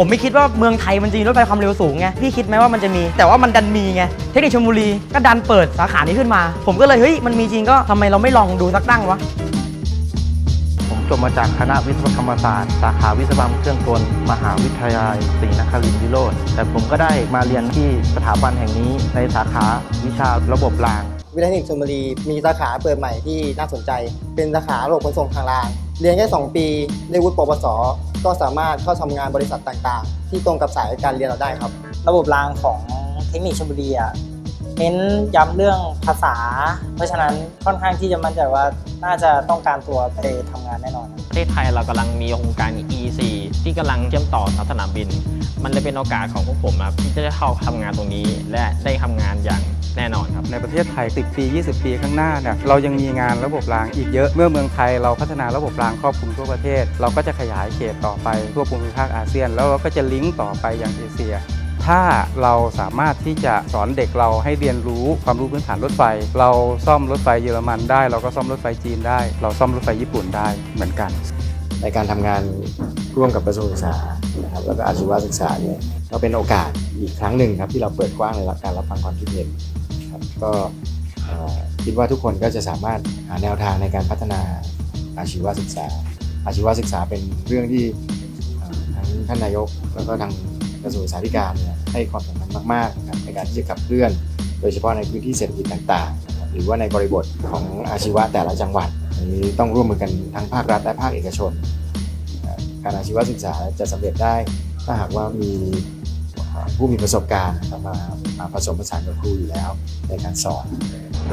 ผมไม่คิดว่าเมืองไทยมันจะมีรถไฟความเร็วสูงไงพี่คิดไหมว่ามันจะมี แต่ว่ามันดันมีไงเทคนิคชลบุรีก็ดันเปิดสาขานี้ขึ้นมา ผมก็เลยเฮ้ยมันมีจริงก็ทำไมเราไม่ลองดูสักตั้งวะผมจบมาจากคณะวิศวกรรมศาสตร์ สาขาวิศวกรรมเครื่องกลมหาวิทยาลัยศรีนครินทร์วิโรธแต่ผมก็ได้มาเรียนที่สถาบันแห่งนี้ในสาขาวิชาระบบราง วิทยาเทคนิคชลบุรีมีสาขาเปิดใหม่ที่น่าสนใจ เป็นสาขาระบบขนส่งทางราง เรียนแค่2ปีได้วุฒิปวส ก็สามารถเข้าทำงานบริษัทต่างๆ ที่ตรงกับสายการเรียนเราได้ครับ ระบบรางของเทคนิคชลบุรีอะเน้นย้ำเรื่องภาษา เพราะฉะนั้นค่อนข้างที่จะมั่นใจว่าน่าจะต้องการตัวไปทำงานแน่นอนประเทศไทยเรากำลังมีโครงการ EC ที่กำลังเชื่อมต่อสนามบิน มันเลยเป็นโอกาสของพวกผมครับที่จะได้เข้าทำงานตรงนี้ และได้ทำงานอย่าง แน่นอนครับ ในประเทศไทย 10 ปี 20 ปีข้างหน้าเนี่ยเรายังมีงานระบบรางอีกเยอะเมื่อเมืองไทยเราพัฒนาระบบรางครอบคลุมทั่วประเทศ เราก็จะขยายเขตต่อไปทั่วภูมิภาคอาเซียน แล้วเราก็จะลิงก์ต่อไปยังเอเชียถ้าเราสามารถที่จะสอนเด็กเราให้เรียนรู้ความรู้พื้นฐานรถไฟ เราซ่อมรถไฟเยอรมันได้ เราก็ซ่อมรถไฟจีนได้ เราซ่อมรถไฟญี่ปุ่นได้เหมือนกัน ในการทำงานร่วมกับกระทรวงศึกษานะครับแล้วก็อาชีวศึกษาเนี่ยก็เป็นโอกาสอีกครั้งหนึ่งครับที่เราเปิดกว้างในการรับฟังความคิดเห็น ครับก็คิดว่าทุกคนก็จะสามารถหาแนวทางในการพัฒนาอาชีวศึกษา อาชีวศึกษาเป็นเรื่องที่ทั้งท่านนายกแล้วก็ทางกระทรวงศึกษาธิการให้ความสำคัญมากๆนะครับในการที่จะขับเคลื่อน โดยเฉพาะในพื้นที่เศรษฐกิจต่างๆ หรือว่าในบริบทของอาชีวะแต่ละจังหวัดนนี้ต้องร่วมมือกันทั้งภาครัฐและภาคเอกชน การอาชีวศึกษาจะสำเร็จได้ถ้าหากว่ามี ผู้มีประสบการณ์มามาผสมผสานกับครูอยู่แล้วในการสอน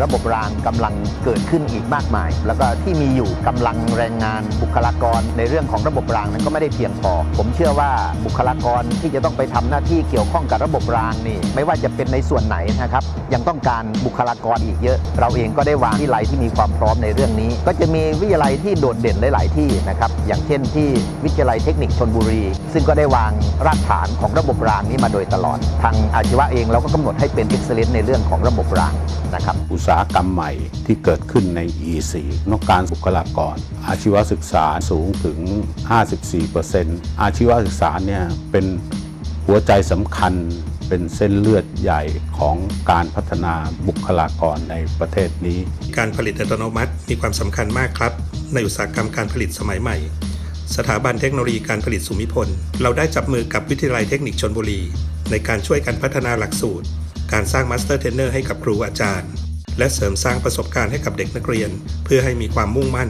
ระบบรางกำลังเกิดขึ้นอีกมากมาย แล้วก็ที่มีอยู่กำลังแรงงานบุคลากรในเรื่องของระบบรางนั้นก็ไม่ได้เพียงพอ ผมเชื่อว่าบุคลากรที่จะต้องไปทำหน้าที่เกี่ยวข้องกับระบบรางนี่ ไม่ว่าจะเป็นในส่วนไหนนะครับ ยังต้องการบุคลากรอีกเยอะ เราเองก็ได้วางวิทยาลัยที่มีความพร้อมในเรื่องนี้ ก็จะมีวิทยาลัยที่โดดเด่นหลาย ๆ ที่นะครับ อย่างเช่นที่วิทยาลัยเทคนิคชนบุรี ซึ่งก็ได้วางรากฐานของระบบรางนี้มาโดยตลอด ทางอาชีวะเองเราก็กำหนดให้เป็น excellent ในเรื่องของระบบรางนะครับอุตสาหกรรมใหม่ที่เกิดขึ้นใน EC ต้องการบุคลากร อาชีวศึกษาสูงถึง 54%อาชีวศึกษาเนี่ยเป็นหัวใจสำคัญเป็นเส้นเลือดใหญ่ของการพัฒนาบุคลากรในประเทศนี้ การผลิตอัตโนมัติมีความสำคัญมากครับ ในอุตสาหกรรมการผลิตสมัยใหม่ สถาบันเทคโนโลยีการผลิตสุมิพล เราได้จับมือกับวิทยาลัยเทคนิคชนบุรี ในการช่วยกันพัฒนาหลักสูตร การสร้างมาสเตอร์เทรนเนอร์ให้กับครูอาจารย์ และเสริมสร้างประสบการณ์ให้กับเด็กนักเรียน เพื่อให้มีความมุ่งมั่น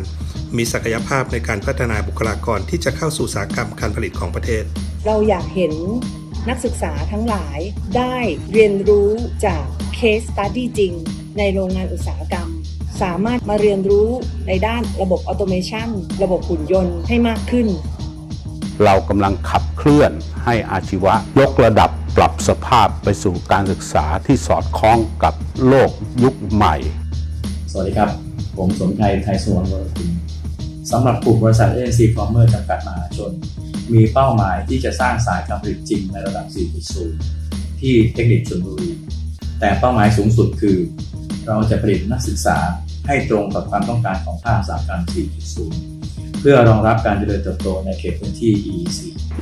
มีศักยภาพในการพัฒนาบุคลากรที่จะเข้าสู่อุตสาหกรรมการผลิตของประเทศ เราอยากเห็นนักศึกษาทั้งหลายได้เรียนรู้จากเคสตัดดี้จริง ในโรงงานอุตสาหกรรม สามารถมาเรียนรู้ในด้านระบบออโตเมชันระบบหุ่นยนต์ให้มากขึ้น เรากำลังขับเคลื่อนให้อาชีวะ ยกระดับ ปรับสภาพไปสู่การศึกษาที่สอดคล้องกับโลกยุคใหม่ สวัสดีครับ ผมสมชัยไทยสวนวรคุณสำหรับกลุ่มบริษัท ANC Farmer จำกัดมหาชน มีเป้าหมายที่จะสร้างสายการผลิตจริงในระดับ 4.0 ที่เทคนิคชลบุรีแต่เป้าหมายสูงสุดคือ เราจะผลิตนักศึกษาให้ตรงกับความต้องการของภาคอุตสาหกรรม 4.0 พื่อรองรับการเจริญเติบโตในเขตพื้นที่ EEC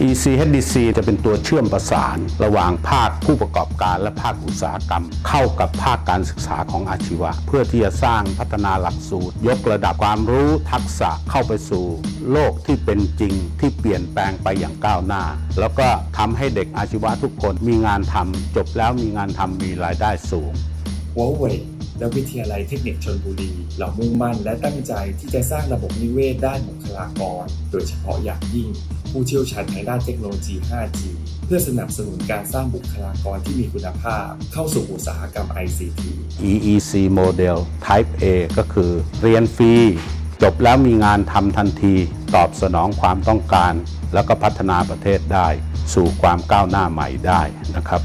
ECHDC จะเป็นตัวเชื่อมประสาน ระหว่างภาคผู้ประกอบการและภาคอุตสาหกรรม เข้ากับภาคการศึกษาของอาชีวะ เพื่อที่จะสร้างพัฒนาหลักสูตร ยกระดับความรู้ทักษะเข้าไปสู่โลกที่เป็นจริงที่เปลี่ยนแปลงไปอย่างก้าวหน้า แล้วก็ทำให้เด็กอาชีวะทุกคนมีงานทำจบแล้วมีงานทำมีรายได้สูง หัวเว่ย และวิทยาลัยเทคนิคชนบุรีเรามุ่งมั่นและตั้งใจที่จะสร้างระบบนิเวศด้านบุคลากร โดยเฉพาะอย่างยิ่ง ผู้เชี่ยวชาญทางด้านเทคโนโลยี 5G เพื่อสนับสนุนการสร้างบุคลากรที่มีคุณภาพ เข้าสู่อุตสาหกรรม ICT EEC Model Type A ก็คือ เรียนฟรี จบแล้วมีงานทำทันที ตอบสนองความต้องการ แล้วก็พัฒนาประเทศได้ สู่ความก้าวหน้าใหม่ได้นะครับ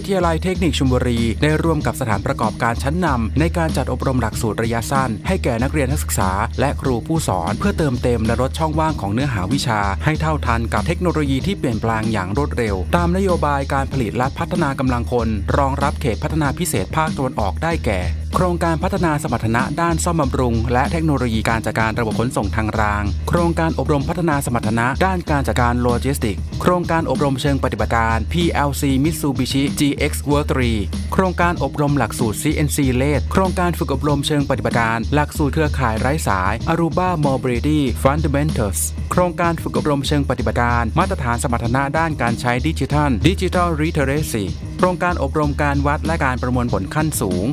วิทยาลัยเทคนิคชุมบุรี ได้ร่วมกับสถานประกอบการชั้นนำในการจัดอบรมหลักสูตรระยะสั้น ให้แก่นักเรียนนักศึกษา และครูผู้สอน เพื่อเติมเต็มและลดช่องว่างของเนื้อหาวิชา ให้เท่าทันกับเทคโนโลยีที่เปลี่ยนแปลงอย่างรวดเร็ว ตามนโยบายการผลิตและพัฒนากำลังคน รองรับเขตพัฒนาพิเศษภาคตะวันออกได้แก่ โครงการพัฒนาสมรรถนะด้านซ่อมบำรุง และเทคโนโลยีการจัดการระบบขนส่งทางราง โครงการอบรมพัฒนาสมรรถนะด้านการจัดการโลจิสติก โครงการอบรมเชิงปฏิบัติการ PLC Mitsubishi GX Work 3โครงการอบรมหลักสูตร CNC LED โครงการฝึกอบรมเชิงปฏิบัติการ หลักสูตรเครือข่ายไร้สาย Aruba Mobility Fundamentals โครงการฝึกอบรมเชิงปฏิบัติการ มาตรฐานสมรรถนะด้านการใช้ดิจิทัล Digital Literacy โครงการอบรมการวัดและการประมวลผลขั้นสูง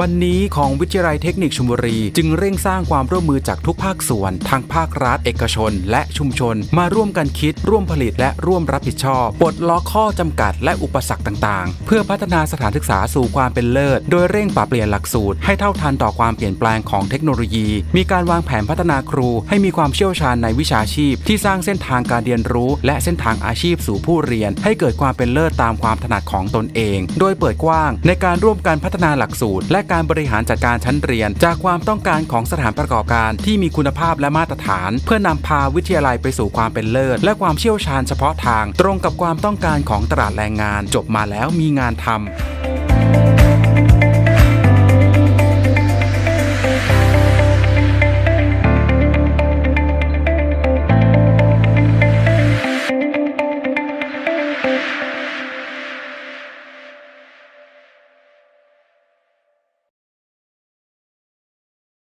วันนี้ของวิทยาลัยเทคนิคชุมบุรี จึงเร่งสร้างความร่วมมือจากทุกภาคส่วน ทั้งภาครัฐ เอกชน และชุมชน มาร่วมกันคิด ร่วมผลิตและร่วมรับผิดชอบปลดล็อกข้อจำกัดและอุปสรรคต่างๆ เพื่อพัฒนาสถานศึกษาสู่ความเป็นเลิศ โดยเร่งปรับเปลี่ยนหลักสูตร ให้เท่าทันต่อความเปลี่ยนแปลงของเทคโนโลยี มีการวางแผนพัฒนาครู ให้มีความเชี่ยวชาญในวิชาชีพ ที่สร้างเส้นทางการเรียนรู้ และเส้นทางอาชีพสู่ผู้เรียน ให้เกิดความเป็นเลิศตามความถนัดของตนเอง โดยเปิดกว้างในการร่วมการพัฒนาหลักสูตร และการบริหารจัดการชั้นเรียน จากความต้องการของสถานประกอบการที่มีคุณภาพและมาตรฐาน เพื่อนำพาวิทยาลัยไปสู่ความเป็นเลิศ และความเชี่ยวชาญเฉพาะทาง ตรงกับความต้องการของตลาดแรงงาน จบมาแล้วมีงานทำ